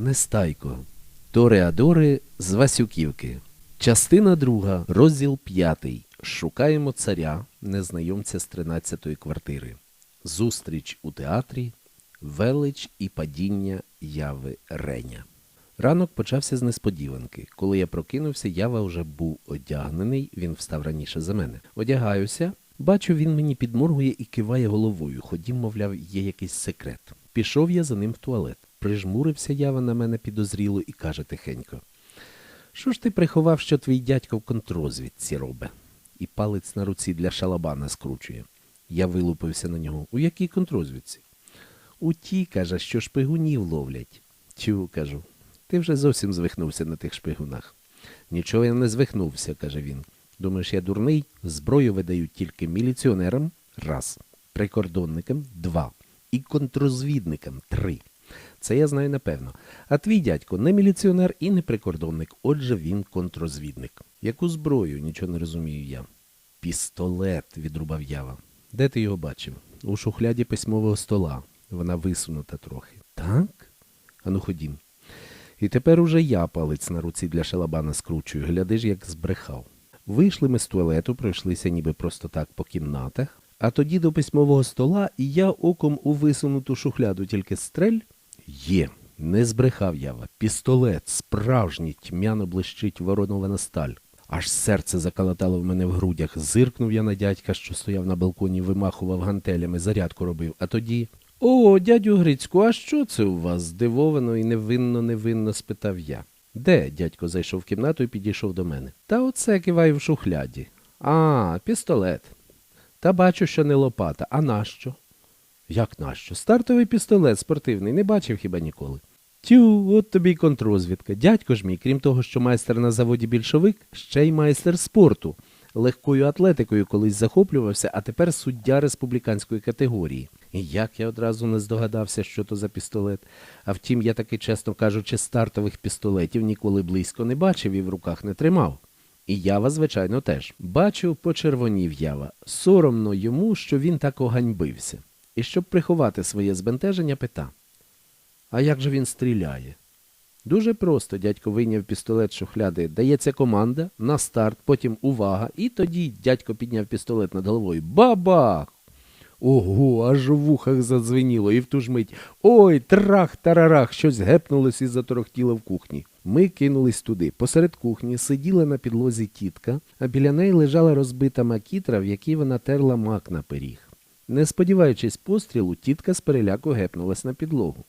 Нестайко. Тореадори з Васюківки. Частина друга, розділ п'ятий. Шукаємо царя, незнайомця з 13-ї квартири. Зустріч у театрі, велич і падіння яви Реня. Ранок почався з несподіванки. Коли я прокинувся, ява вже був одягнений, він встав раніше за мене. Одягаюся, бачу, він мені підморгує і киває головою. Ходім, мовляв, є якийсь секрет. Пішов я за ним в туалет. Прижмурився ява на мене підозріло і каже тихенько. Що ж ти приховав, що твій дядько в контрозвідці робе? І палець на руці для шалабана скручує. Я вилупився на нього. У якій контрозвідці? У тій, каже, що шпигунів ловлять. Тю, кажу, ти вже зовсім звихнувся на тих шпигунах. Нічого я не звихнувся, каже він. Думаєш, я дурний? Зброю видають тільки міліціонерам раз, прикордонникам два і контрозвідникам три. Це я знаю напевно. А твій дядько не міліціонер і не прикордонник, отже він контрозвідник. Яку зброю, нічого не розумію я. Пістолет, відрубав ява. Де ти його бачив? У шухляді письмового стола. Вона висунута трохи. Так? Ану ходім. І тепер уже я палець на руці для шалабана скручую, гляди ж, як збрехав. Вийшли ми з туалету, пройшлися ніби просто так по кімнатах, а тоді до письмового стола, і я оком у висунуту шухляду тільки стрель. Є, не збрехав ява. Пістолет, справжній, тьмяно блищить воронована сталь. Аж серце заколотало в мене в грудях. Зиркнув я на дядька, що стояв на балконі, вимахував гантелями, зарядку робив. А тоді. О, дядю Грицьку, а що це у вас? здивовано і невинно невинно спитав я. Де? дядько зайшов в кімнату і підійшов до мене. Та оце киваю в шухляді. А, пістолет. Та бачу, що не лопата. А нащо? Як нащо? Стартовий пістолет спортивний, не бачив хіба ніколи. Тю, от тобі й контрозвідка. Дядько ж мій, крім того, що майстер на заводі більшовик, ще й майстер спорту. Легкою атлетикою колись захоплювався, а тепер суддя республіканської категорії. І як я одразу не здогадався, що то за пістолет. А втім, я таки, чесно кажучи, стартових пістолетів ніколи близько не бачив і в руках не тримав. І ява, звичайно, теж. Бачив, почервонів ява. Соромно йому, що він так оганьбився. І щоб приховати своє збентеження, пита. А як же він стріляє? Дуже просто дядько вийняв пістолет шухляди. Дається команда на старт, потім увага, і тоді дядько підняв пістолет над головою. Бабах! Ого, аж у вухах задзвеніло, і в ту ж мить ой, трах тарарах, щось гепнулось і заторохтіло в кухні. Ми кинулись туди. Посеред кухні сиділа на підлозі тітка, а біля неї лежала розбита макітра, в якій вона терла мак на пиріг. Не сподіваючись пострілу, тітка з переляку гепнулась на підлогу.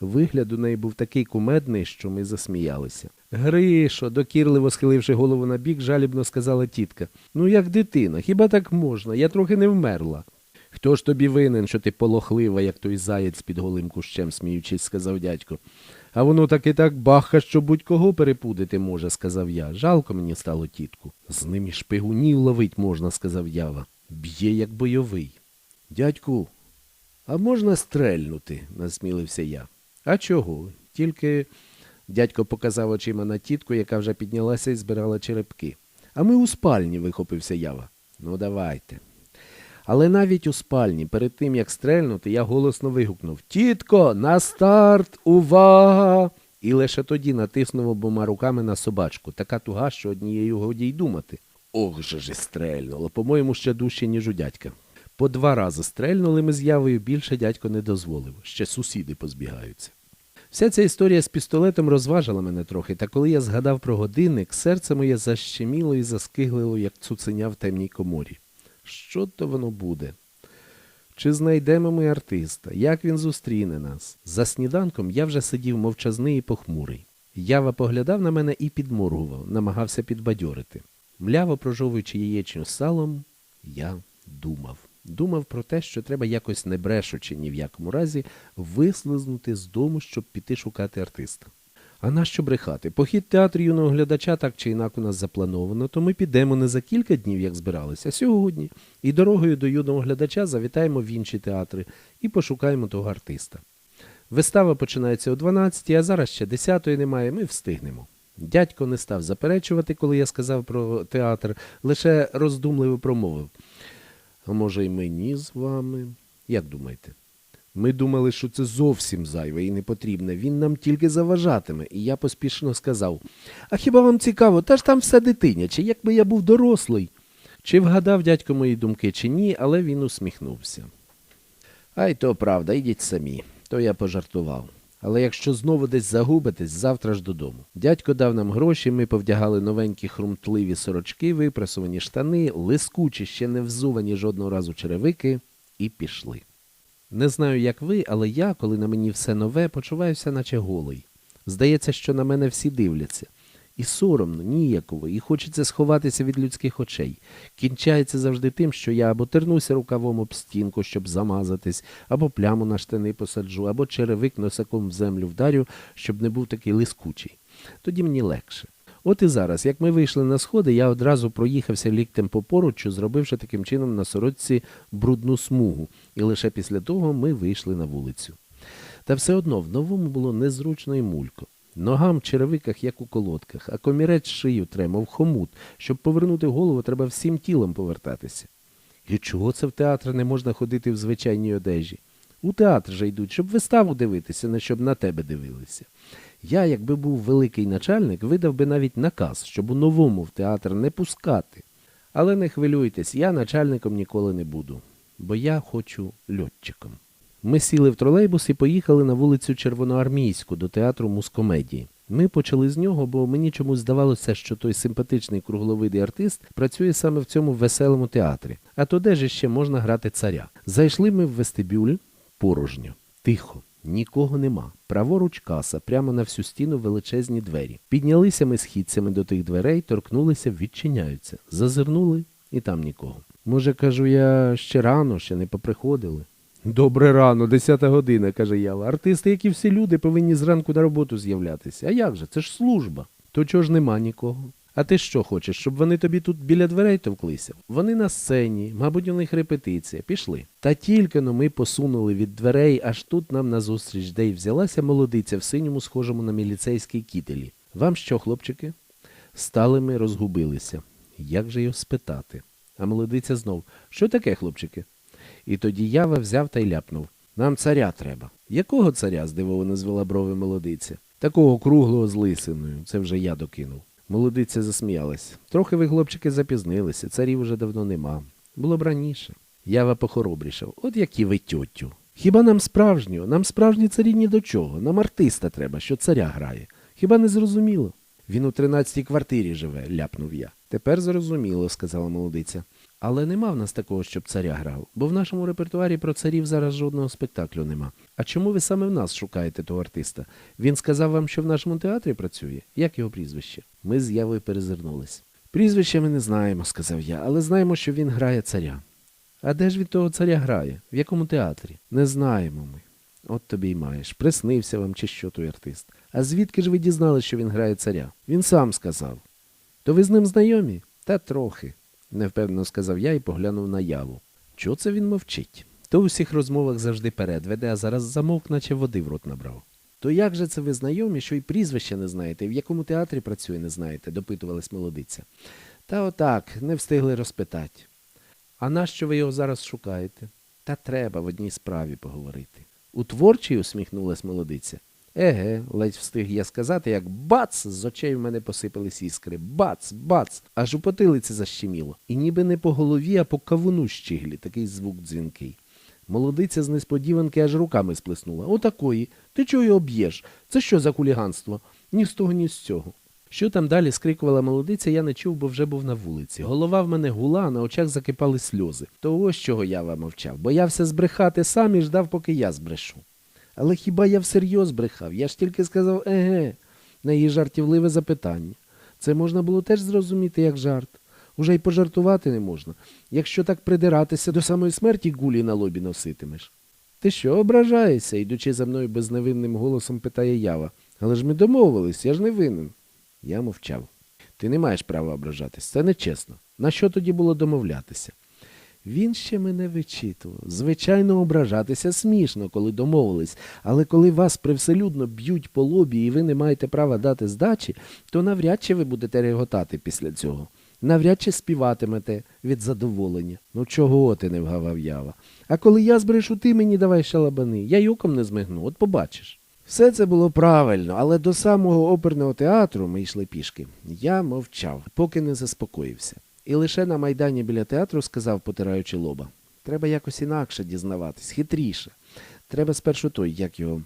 Вигляд у неї був такий кумедний, що ми засміялися. Гришо, докірливо схиливши голову на бік, жалібно сказала тітка. Ну, як дитина, хіба так можна? Я трохи не вмерла. Хто ж тобі винен, що ти полохлива, як той заєць під голим кущем, сміючись, сказав дядько. А воно таки так баха, що будь-кого перепудити може, сказав я. Жалко мені стало тітку. З ним і шпигунів ловить можна, сказав ява. Б'є, як бойовий. Дядьку, а можна стрельнути, насмілився я. А чого? Тільки дядько показав очима на тітку, яка вже піднялася і збирала черепки. А ми у спальні, вихопився ява. Ну, давайте. Але навіть у спальні, перед тим як стрельнути, я голосно вигукнув Тітко, на старт, увага! І лише тоді натиснув обома руками на собачку, така туга, що однією годі й думати. Ох же ж стрельнуло, по-моєму, ще дужче, ніж у дядька. По два рази стрельнули ми з явою, більше дядько не дозволив, ще сусіди позбігаються. Вся ця історія з пістолетом розважила мене трохи, та коли я згадав про годинник, серце моє защеміло і заскиглило, як цуценя в темній коморі. Що то воно буде? Чи знайдемо ми артиста? Як він зустріне нас? За сніданком я вже сидів мовчазний і похмурий. Ява поглядав на мене і підморгував, намагався підбадьорити. Мляво прожовуючи яєчню салом, я думав. Думав про те, що треба якось не брешучи ні в якому разі вислизнути з дому, щоб піти шукати артиста. А нащо брехати? Похід театру юного глядача так чи інак у нас заплановано, то ми підемо не за кілька днів, як збиралися, сьогодні. І дорогою до юного глядача завітаємо в інші театри і пошукаємо того артиста. Вистава починається о 12, а зараз ще 10-ї немає, ми встигнемо. Дядько не став заперечувати, коли я сказав про театр, лише роздумливо промовив. А може, й мені з вами? Як думаєте? Ми думали, що це зовсім зайве і непотрібне. Він нам тільки заважатиме. І я поспішно сказав: А хіба вам цікаво, та ж там все дитиняче, якби я був дорослий. Чи вгадав дядько мої думки, чи ні, але він усміхнувся. Ай то правда, йдіть самі, то я пожартував. Але якщо знову десь загубитесь, завтра ж додому. Дядько дав нам гроші, ми повдягали новенькі хрумтливі сорочки, випрасувані штани, лискучі, ще не взувані жодного разу черевики, і пішли. Не знаю, як ви, але я, коли на мені все нове, почуваюся, наче голий. Здається, що на мене всі дивляться. І соромно, ніяково, і хочеться сховатися від людських очей. Кінчається завжди тим, що я або тернуся рукавом об стінку, щоб замазатись, або пляму на штани посаджу, або черевик носаком в землю вдарю, щоб не був такий лискучий. Тоді мені легше. От і зараз, як ми вийшли на сходи, я одразу проїхався ліктем по поруччю, зробивши таким чином на сорочці брудну смугу, і лише після того ми вийшли на вулицю. Та все одно в новому було незручно і мулько. Ногам в черевиках, як у колодках, а комірець шию тремо в хомут. Щоб повернути голову, треба всім тілом повертатися. І чого це в театр не можна ходити в звичайній одежі? У театр же йдуть, щоб виставу дивитися, не щоб на тебе дивилися. Я, якби був великий начальник, видав би навіть наказ, щоб у новому в театр не пускати. Але не хвилюйтесь, я начальником ніколи не буду, бо я хочу льотчиком. Ми сіли в тролейбус і поїхали на вулицю Червоноармійську до театру мускомедії. Ми почали з нього, бо мені чомусь здавалося, що той симпатичний кругловидий артист працює саме в цьому веселому театрі. А то де ж ще можна грати царя? Зайшли ми в вестибюль порожньо, тихо. Нікого нема. Праворуч каса, прямо на всю стіну величезні двері. Піднялися ми східцями до тих дверей, торкнулися, відчиняються. Зазирнули і там нікого. Може, кажу, я ще рано, ще не поприходили. Добре рано, десята година, каже Ява. Артисти, як і всі люди, повинні зранку на роботу з'являтися. А як же? Це ж служба. То чого ж нема нікого? А ти що хочеш, щоб вони тобі тут біля дверей товклися? Вони на сцені, мабуть, у них репетиція. Пішли. Та тільки но ми посунули від дверей, аж тут нам назустріч де й взялася молодиця в синьому, схожому на міліцейській кітелі. Вам що, хлопчики? Стали ми, розгубилися. Як же його спитати? А молодиця знов Що таке, хлопчики? І тоді ява взяв та й ляпнув. Нам царя треба. Якого царя? здивовано звела брови молодиця. Такого круглого з лисиною. Це вже я докинув. Молодиця засміялась. Трохи ви, хлопчики, запізнилися, царів уже давно нема. Було б раніше. Ява похоробрішав. От які ви тьотю. Хіба нам справжнього? Нам справжні царі ні до чого. Нам артиста треба, що царя грає. Хіба не зрозуміло? Він у тринадцятій квартирі живе, ляпнув я. Тепер зрозуміло, сказала молодиця. Але нема в нас такого, щоб царя грав, бо в нашому репертуарі про царів зараз жодного спектаклю нема. А чому ви саме в нас шукаєте того артиста? Він сказав вам, що в нашому театрі працює? Як його прізвище? Ми з явою перезирнулись. Прізвище ми не знаємо, сказав я, але знаємо, що він грає царя. А де ж він того царя грає? В якому театрі? Не знаємо ми. От тобі й маєш. Приснився вам чи що той артист. А звідки ж ви дізналися, що він грає царя? Він сам сказав. То ви з ним знайомі? Та трохи, невпевнено сказав я і поглянув на яву. Чого це він мовчить? То у всіх розмовах завжди перед веде, а зараз замовк, наче води в рот набрав. То як же це ви знайомі, що й прізвище не знаєте, і в якому театрі працює, не знаєте, допитувалась молодиця. Та отак, не встигли розпитати. А нащо ви його зараз шукаєте? Та треба в одній справі поговорити. У творчій усміхнулась молодиця. Еге, ледь встиг я сказати, як бац! З очей в мене посипались іскри. Бац, бац! Аж у потилиці защеміло. І ніби не по голові, а по кавуну щиглі, такий звук дзвінкий. Молодиця з несподіванки аж руками сплеснула. Отакої. Ти чого його б'єш? Це що за хуліганство? Ні з того, ні з цього. Що там далі скрикувала молодиця, я не чув, бо вже був на вулиці. Голова в мене гула, а на очах закипали сльози. То ось чого я вам мовчав. Боявся збрехати сам і ждав, поки я збрешу. Але хіба я всерйоз брехав? Я ж тільки сказав еге, на її жартівливе запитання. Це можна було теж зрозуміти як жарт. Уже й пожартувати не можна. Якщо так придиратися, до самої смерті гулі на лобі носитимеш. Ти що, ображаєшся? йдучи за мною безневинним голосом, питає ява. Але ж ми домовились, я ж не винен. Я мовчав. Ти не маєш права ображатись, це нечесно. На що тоді було домовлятися? Він ще мене вичитував. Звичайно, ображатися смішно, коли домовились, але коли вас привселюдно б'ють по лобі і ви не маєте права дати здачі, то навряд чи ви будете реготати після цього. навряд чи співатимете від задоволення. Ну чого ти не вгавав ява? А коли я збрешу, ти мені давай шалабани, я й оком не змигну, от побачиш. Все це було правильно, але до самого оперного театру ми йшли пішки. Я мовчав, поки не заспокоївся. І лише на майдані біля театру сказав, потираючи лоба. Треба якось інакше дізнаватись, хитріше. Треба спершу той, як його,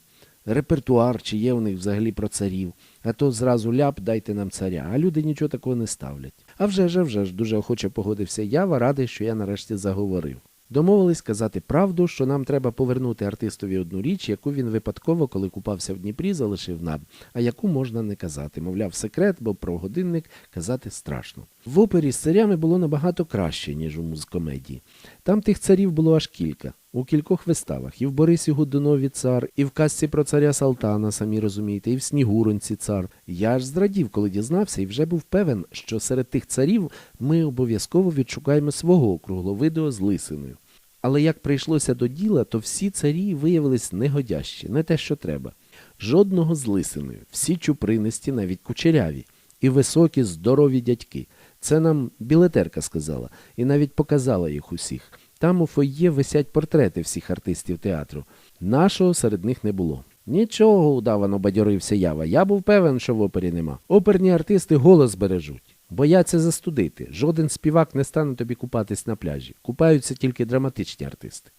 репертуар, чи є у них взагалі про царів, а то зразу ляп дайте нам царя, а люди нічого такого не ставлять. А вже ж, а вже ж, дуже охоче погодився Ява, радий, що я нарешті заговорив. Домовились сказати правду, що нам треба повернути артистові одну річ, яку він випадково, коли купався в Дніпрі, залишив нам, а яку можна не казати. Мовляв, секрет, бо про годинник казати страшно. В опері з царями було набагато краще, ніж у музкомедії. Там тих царів було аж кілька. У кількох виставах. І в Борисі Годунові цар, і в казці про царя Салтана, самі розумієте, і в Снігуронці цар. Я ж зрадів, коли дізнався, і вже був певен, що серед тих царів ми обов'язково відшукаємо свого кругловидого з лисиною. Але як прийшлося до діла, то всі царі виявились негодящі, не те, що треба. Жодного з лисиною, всі чупринисті, навіть кучеряві, і високі, здорові дядьки. Це нам білетерка сказала, і навіть показала їх усіх. Там у фойє висять портрети всіх артистів театру. Нашого серед них не було. Нічого, удавано бадьорився ява. Я був певен, що в опері нема. Оперні артисти голос бережуть. Бояться застудити. Жоден співак не стане тобі купатись на пляжі. Купаються тільки драматичні артисти.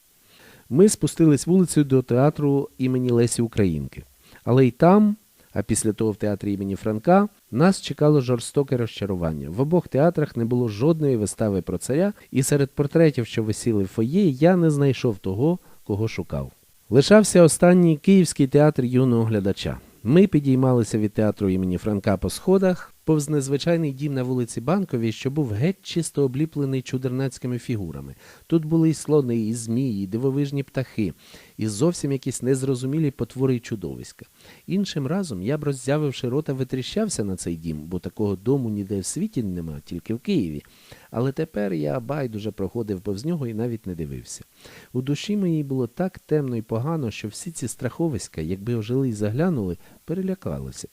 Ми спустились вулицею до театру імені Лесі Українки. Але й там, а після того в театрі імені Франка, нас чекало жорстоке розчарування. В обох театрах не було жодної вистави про царя, і серед портретів, що висіли в фоє, я не знайшов того, кого шукав. Лишався останній Київський театр юного глядача. Ми підіймалися від театру імені Франка по сходах, повз незвичайний дім на вулиці Банковій, що був геть чисто обліплений чудернацькими фігурами. Тут були і слони, і змії, і дивовижні птахи, і зовсім якісь незрозумілі потвори й чудовиська. Іншим разом я б, роззявивши рота, витріщався на цей дім, бо такого дому ніде в світі нема, тільки в Києві. Але тепер я байдуже проходив повз нього і навіть не дивився. У душі моїй було так темно і погано, що всі ці страховиська, якби ожили й заглянули, перелякалися.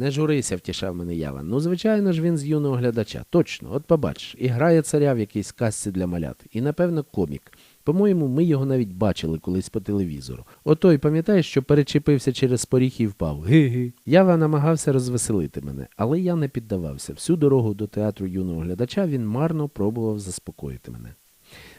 Не журися, втішав мене Ява. Ну, звичайно ж, він з юного глядача. Точно, от побач, і грає царя в якійсь казці для малят. І, напевно, комік. По-моєму, ми його навіть бачили колись по телевізору. Отой, пам'ятаєш, що перечепився через поріг і впав. Ги-ги. Ява намагався розвеселити мене, але я не піддавався. Всю дорогу до театру юного глядача він марно пробував заспокоїти мене.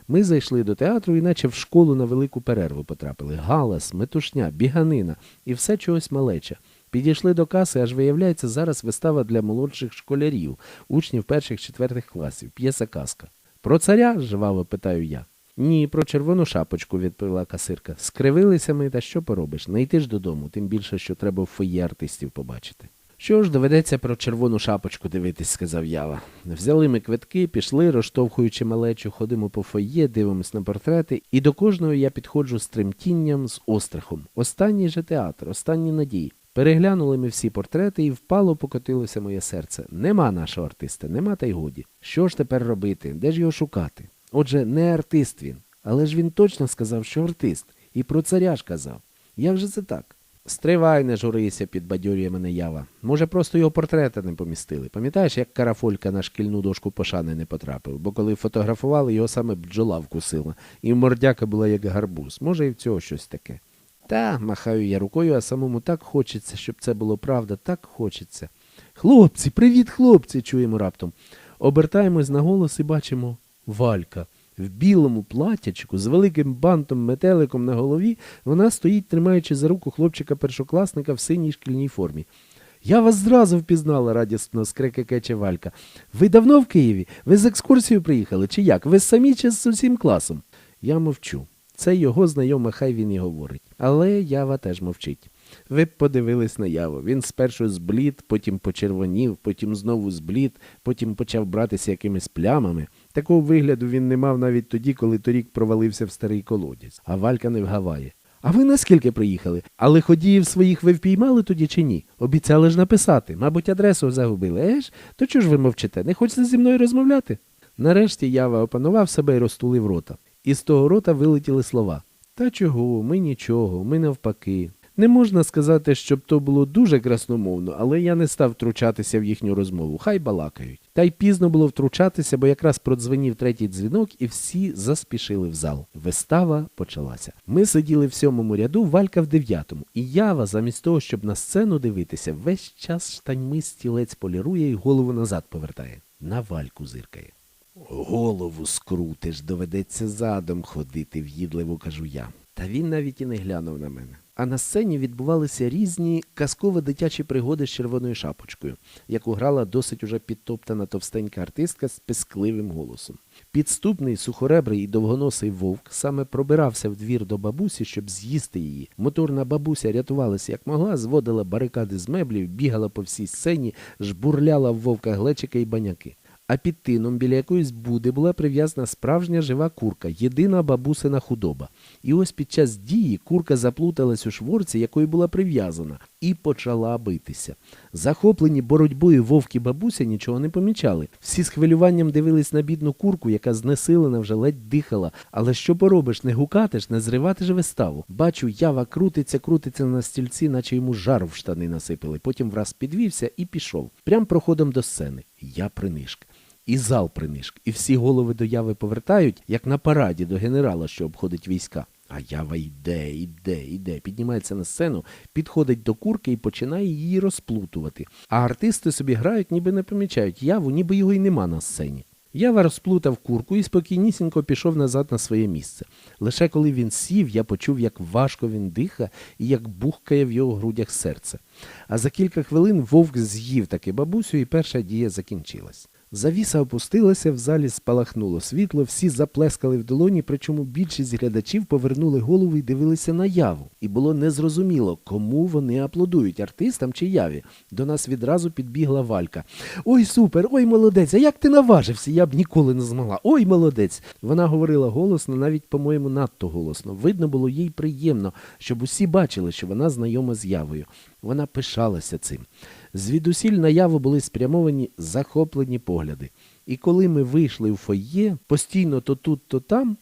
Ми зайшли до театру і наче в школу на велику перерву потрапили. Галас, метушня, біганина і все чогось малеча. Підійшли до каси, аж виявляється, зараз вистава для молодших школярів, учнів перших-четвертих класів, п'єса казка. Про царя? жваво питаю я. Ні, про червону шапочку, відповіла касирка. Скривилися ми, та що поробиш? Не йти ж додому, тим більше, що треба в фоє артистів побачити. Що ж, доведеться про червону шапочку дивитись, сказав Ява. Взяли ми квитки, пішли, розштовхуючи малечу, ходимо по фоє, дивимось на портрети, і до кожного я підходжу з тремтінням, з острахом. Останній же театр, останні надії. Переглянули ми всі портрети і впало покотилося моє серце. Нема нашого артиста, нема та й годі. Що ж тепер робити? Де ж його шукати? Отже, не артист він. Але ж він точно сказав, що артист. І про царя ж казав. Як же це так? Стривай, не журися, підбадьорює мене ява. Може, просто його портрети не помістили. Пам'ятаєш, як карафолька на шкільну дошку пошани не потрапив, бо коли фотографували, його саме бджола вкусила, і мордяка була як гарбуз. Може, і в цього щось таке. Та, махаю я рукою, а самому так хочеться, щоб це було правда, так хочеться. Хлопці, привіт, хлопці, чуємо раптом. Обертаємось на голос і бачимо Валька. В білому платячку з великим бантом метеликом на голові вона стоїть, тримаючи за руку хлопчика-першокласника в синій шкільній формі. Я вас зразу впізнала, радісно скрекекече Валька. Ви давно в Києві? Ви з екскурсією приїхали? Чи як? Ви самі чи з усім класом? Я мовчу. Це його знайома, хай він і говорить. Але Ява теж мовчить. Ви б подивились на Яву. Він спершу зблід, потім почервонів, потім знову зблід, потім почав братися якимись плямами. Такого вигляду він не мав навіть тоді, коли торік провалився в старий колодязь. А Валька не вгаває. А ви наскільки приїхали? Але ходіїв своїх ви впіймали тоді чи ні? Обіцяли ж написати. Мабуть, адресу загубили. Еж? То чого ж ви мовчите? Не хочете зі мною розмовляти? Нарешті Ява опанував себе і розтулив рота. І з того рота вилетіли слова. Та чого, ми нічого, ми навпаки. Не можна сказати, щоб то було дуже красномовно, але я не став втручатися в їхню розмову. Хай балакають. Та й пізно було втручатися, бо якраз продзвенів третій дзвінок, і всі заспішили в зал. Вистава почалася. Ми сиділи в сьомому ряду, Валька в дев'ятому. І Ява, замість того, щоб на сцену дивитися, весь час штаньми стілець полірує і голову назад повертає. На Вальку зиркає. Голову скрутиш, доведеться задом ходити, в'їдливо кажу я. Та він навіть і не глянув на мене. А на сцені відбувалися різні казково-дитячі пригоди з червоною шапочкою, яку грала досить уже підтоптана товстенька артистка з пискливим голосом. Підступний, сухоребрий і довгоносий вовк саме пробирався в двір до бабусі, щоб з'їсти її. Моторна бабуся рятувалася як могла, зводила барикади з меблів, бігала по всій сцені, жбурляла в вовка глечика і баняки. А під тином біля якоїсь буди була прив'язана справжня жива курка, єдина бабусина худоба. І ось під час дії курка заплуталась у шворці, якою була прив'язана, і почала битися. Захоплені боротьбою вовки бабуся нічого не помічали. Всі з хвилюванням дивились на бідну курку, яка знесилена вже ледь дихала. Але що поробиш, не гукати ж, не зривати ж виставу. Бачу, ява крутиться, крутиться на стільці, наче йому жар в штани насипали. Потім враз підвівся і пішов. Прям проходом до сцени. Я принишк. І зал принишк, і всі голови до яви повертають, як на параді до генерала, що обходить війська. А ява йде, йде, йде, піднімається на сцену, підходить до курки і починає її розплутувати. А артисти собі грають, ніби не помічають яву, ніби його й нема на сцені. Ява розплутав курку і спокійнісінько пішов назад на своє місце. Лише коли він сів, я почув, як важко він диха і як бухкає в його грудях серце. А за кілька хвилин вовк з'їв таки бабусю, і перша дія закінчилась. Завіса опустилася, в залі спалахнуло світло, всі заплескали в долоні, причому більшість глядачів повернули голову і дивилися на яву. І було незрозуміло, кому вони аплодують, артистам чи яві. До нас відразу підбігла Валька. Ой, супер, ой, молодець, а як ти наважився? Я б ніколи не змогла. Ой, молодець. Вона говорила голосно, навіть, по-моєму, надто голосно. Видно було їй приємно, щоб усі бачили, що вона знайома з явою. Вона пишалася цим. Звідусіль на яву були спрямовані захоплені погляди. І коли ми вийшли в фоє, постійно то тут, то там,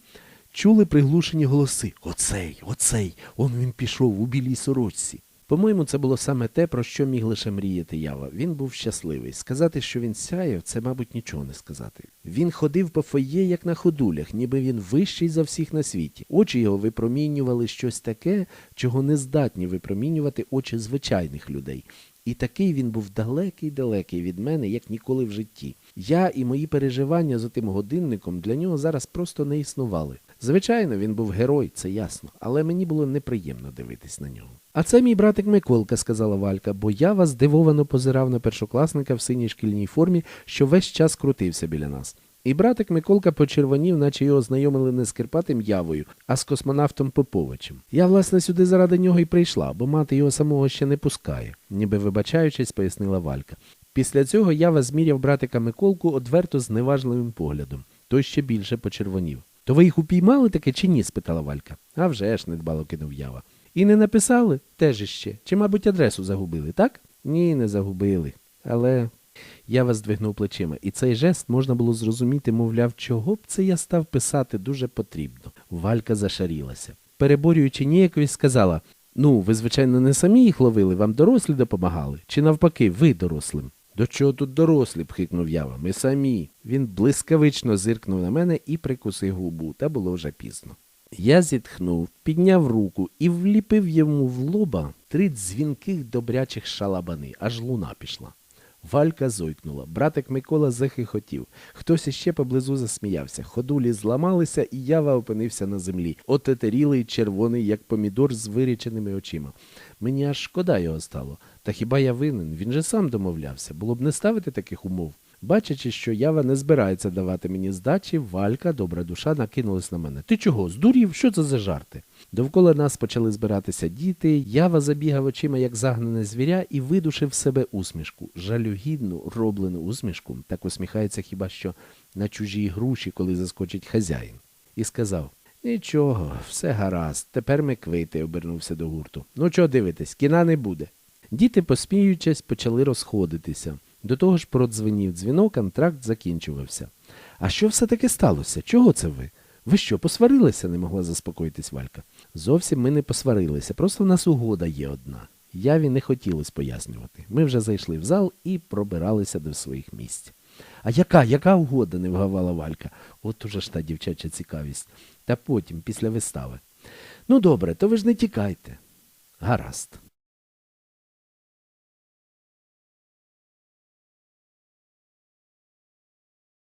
чули приглушені голоси. Оцей, оцей, он він пішов у білій сорочці. По-моєму, це було саме те, про що міг лише мріяти Ява. Він був щасливий. Сказати, що він сяяв, це, мабуть, нічого не сказати. Він ходив по фоє, як на ходулях, ніби він вищий за всіх на світі. Очі його випромінювали щось таке, чого не здатні випромінювати очі звичайних людей. І такий він був далекий-далекий від мене, як ніколи в житті. Я і мої переживання за тим годинником для нього зараз просто не існували. Звичайно, він був герой, це ясно, але мені було неприємно дивитись на нього. А це мій братик Миколка, сказала Валька, бо я вас здивовано позирав на першокласника в синій шкільній формі, що весь час крутився біля нас. І братик Миколка почервонів, наче його знайомили не з Кирпатим Явою, а з космонавтом Поповичем. Я, власне, сюди заради нього і прийшла, бо мати його самого ще не пускає, ніби вибачаючись, пояснила Валька. Після цього Ява зміряв братика Миколку одверто зневажливим поглядом. Той ще більше почервонів. То ви їх упіймали таки чи ні? спитала Валька. «А вже ж, недбало кинув Ява. І не написали? Теж іще. Чи, мабуть, адресу загубили, так? Ні, не загубили. Але я здвигнув плечима, і цей жест можна було зрозуміти, мовляв, чого б це я став писати дуже потрібно. Валька зашарілася. Переборюючи ніяковість, сказала Ну, ви, звичайно, не самі їх ловили, вам дорослі допомагали? Чи навпаки, ви дорослим? До чого тут дорослі? пхикнув Ява. Ми самі. Він блискавично зиркнув на мене і прикусив губу, та було вже пізно. Я зітхнув, підняв руку і вліпив йому в лоба три дзвінких добрячих шалабани, аж луна пішла. Валька зойкнула. Братик Микола захихотів. Хтось іще поблизу засміявся. Ходулі зламалися, і ява опинився на землі, отетерілий, червоний, як помідор з виріченими очима. Мені аж шкода його стало. Та хіба я винен? Він же сам домовлявся. Було б не ставити таких умов. Бачачи, що ява не збирається давати мені здачі, Валька, добра душа, накинулась на мене. Ти чого? Здурів? Що це за жарти? Довкола нас почали збиратися діти. Ява забігав очима, як загнане звіря, і видушив себе усмішку. Жалюгідну, роблену усмішку. Так усміхається хіба що на чужій груші, коли заскочить хазяїн. І сказав Нічого, все гаразд. Тепер ми квити, обернувся до гурту. Ну чого дивитесь, кіна не буде. Діти, посміючись, почали розходитися. До того ж продзвенів дзвінок, контракт закінчувався. А що все таки сталося? Чого це ви? Ви що, посварилися? не могла заспокоїтись Валька. Зовсім ми не посварилися, просто в нас угода є одна. Яві не хотілося пояснювати. Ми вже зайшли в зал і пробиралися до своїх місць. А яка, яка угода? не вгавала Валька. От уже ж та дівчача цікавість. Та потім, після вистави. Ну добре, то ви ж не тікайте. Гаразд.